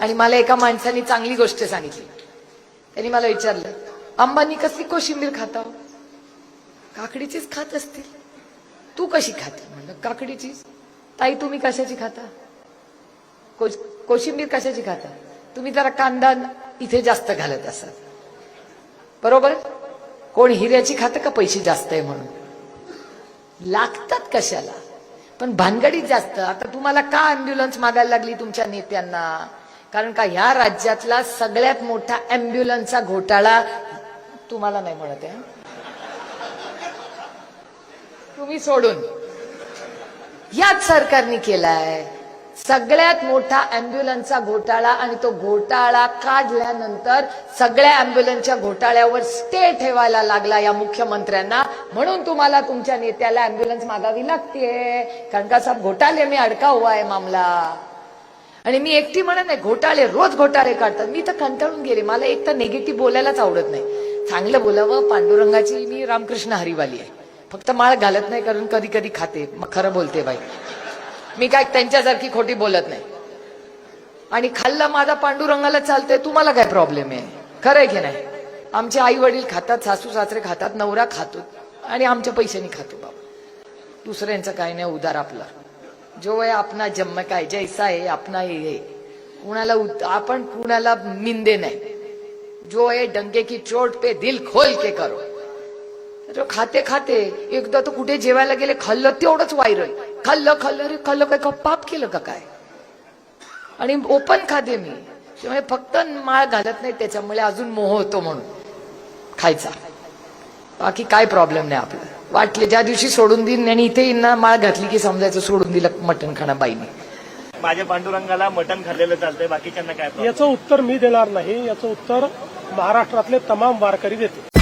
आणि मला एका माणसाने चांगली गोष्ट सांगितली. त्यांनी मला विचारलं अंबानी कसली कोशिंबीर खाता काकडीचीच खात असतील. तू कशी खाते? म्हणलं काकडीचीच. ताई तुम्ही कशाची खाता को कोशिंबीर कशाची खाता तुम्ही जरा कांदा इथे जास्त घालत असाल. बरोबर? कोण हिऱ्याची खातं का पैसे जास्त आहे म्हणून? लागतात कशाला? पण भानगडीत जास्त. आता तुम्हाला का अँब्युलन्स मागायला लागली तुमच्या नेत्यांना? कारण का ह्या राज्यातला सगळ्यात मोठा अँब्युलन्सचा घोटाळा तुम्हाला नाही म्हणत आहे? तुम्ही सोडून. याच सरकारने केलाय. सगळ्यात मोठा अँब्युलन्सचा घोटाळा आणि तो घोटाळा काढल्यानंतर सगळ्या अँब्युलन्सच्या घोटाळ्यावर स्टे ठेवायला लागला या मुख्यमंत्र्यांना. म्हणून तुम्हाला तुमच्या नेत्याला अँब्युलन्स मागावी लागते कारण का सब घोटाळे मी अडका हुआ आहे मामला. आणि मी एकटी म्हणत नाही घोटाळे रोज घोटाळे काढतात. मी तर कंटाळून गेले. मला एक तर निगेटिव्ह बोलायलाच आवडत नाही. चांगलं बोलावं पांडुरंगाची मी रामकृष्ण हरिवाली आहे. फक्त माळ घालत नाही कारण कधी कधी खाते. मग खरं बोलते बाई. मी काय त्यांच्यासारखी खोटी बोलत नाही. आणि खाल्ला माझा पांडुरंगाला चालतंय तुम्हाला काय प्रॉब्लेम आहे? खरं आहे की नाही? आमचे आई वडील खातात सासू सासरे खातात नवरा खातो. आणि आमच्या पैशाने खातो बाबा. दुसऱ्यांचं काय नाही उदार आपला. जो आहे आपला जन्म काय जैसा आहे आपला हे हे. कुणाला आपण कुणाला मिंदे नाही. जो आहे डंके की चोट पे दिल खोल के करो. जो खाते खाते एकदा तर कुठे जेवायला गेले खाल्लं तेवढंच व्हायरल खाल्लं खाल्लं रे खाल्लं काय का पाप केलं का काय? आणि ओपन खाते मी. त्यामुळे फक्त माळ घालत नाही त्याच्यामुळे अजून मोह होतो म्हणून. खायचा. बाकी काय प्रॉब्लेम नाही आपला. वाटले ज्या दिवशी सोडून देईन आणि इथे येईन ना माळ घातली की समजायचं सोडून दिलं मटण खाणं बाईने माझ्या पांडुरंगाला मटण खाल्लेलं चालतंय बाकीच्यांना काय? याचं उत्तर मी देणार नाही याचं उत्तर महाराष्ट्रातले तमाम वारकरी देतील